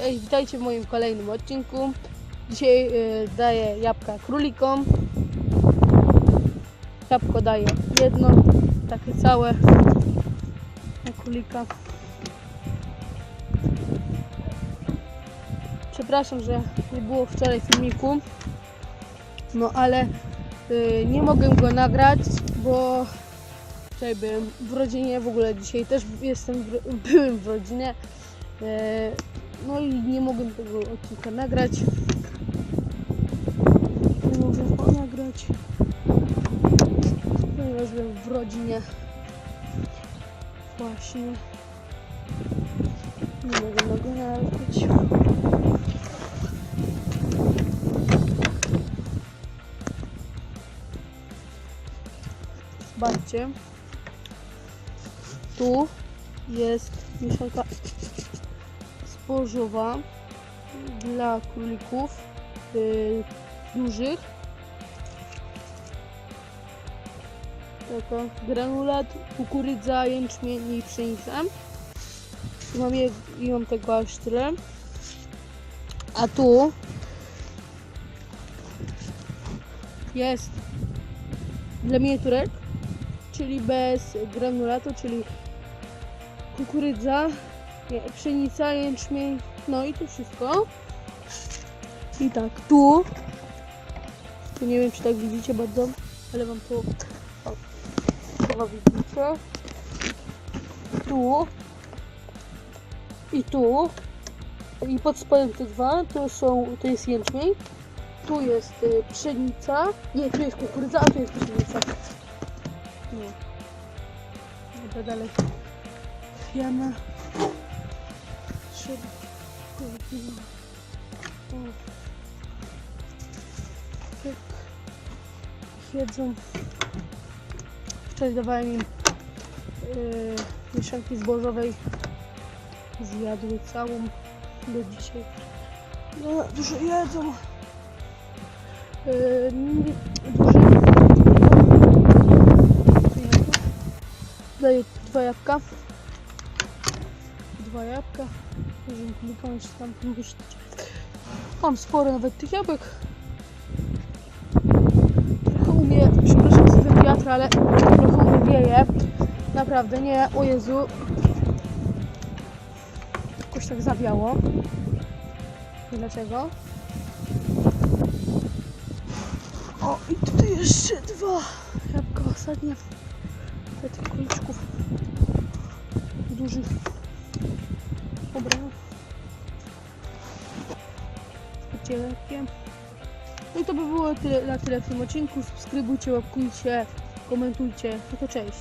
Cześć, witajcie w moim kolejnym odcinku. Dzisiaj y, daję jabłka królikom. Jabłko daję jedno, takie całe na królika. Przepraszam, że nie było wczoraj filmiku, no ale y, nie mogę go nagrać, bo tutaj byłem w rodzinie, w ogóle dzisiaj też jestem, w, byłem w rodzinie. E, No i nie mogłem tego odcinka nagrać. Nie mogłem go nagrać. Ponieważ byłem w rodzinie. Właśnie. Nie mogłem go nagrać. Zobaczcie. Tu jest mieszanka spożowa dla królików y, dużych. Taka granulat, kukurydza, jęczmień i pszenica. I Mam, je, i mam tego aż tyle. A tu jest dla miniaturek, czyli bez granulatu, czyli kukurydza, pszenica, jęczmień, no i to wszystko. I tak, tu, tu nie wiem czy tak widzicie bardzo, ale wam to, o, chyba widzicie. Tu i tu i pod spodem te dwa to są, to jest jęczmień. Tu jest y, pszenica, nie, tu jest kukurydza, a tu jest pszenica. Nie. Dobra, dalej. Jana. O. Tak. Jedzą. Wczoraj dawałem im yy, mieszanki zbożowej. Zjadły całą do dzisiaj. No, dużo jedzą. Yy, Daję dwa jabłka. Dwa jabłka. Jeszcze tam pomóżcie. Mam sporo nawet tych jabłek. Trochę umie, przepraszam za ten wiatr, ale trochę umie wieje. Naprawdę, nie, o Jezu. Jakoś tak zawiało. Nie dlaczego. O, i tutaj jeszcze dwa jabłka ostatnie tych kuliczków dużych. Lekkie. No i to by było tyle, na tyle w tym odcinku. Subskrybujcie, łapkujcie, komentujcie. No to cześć.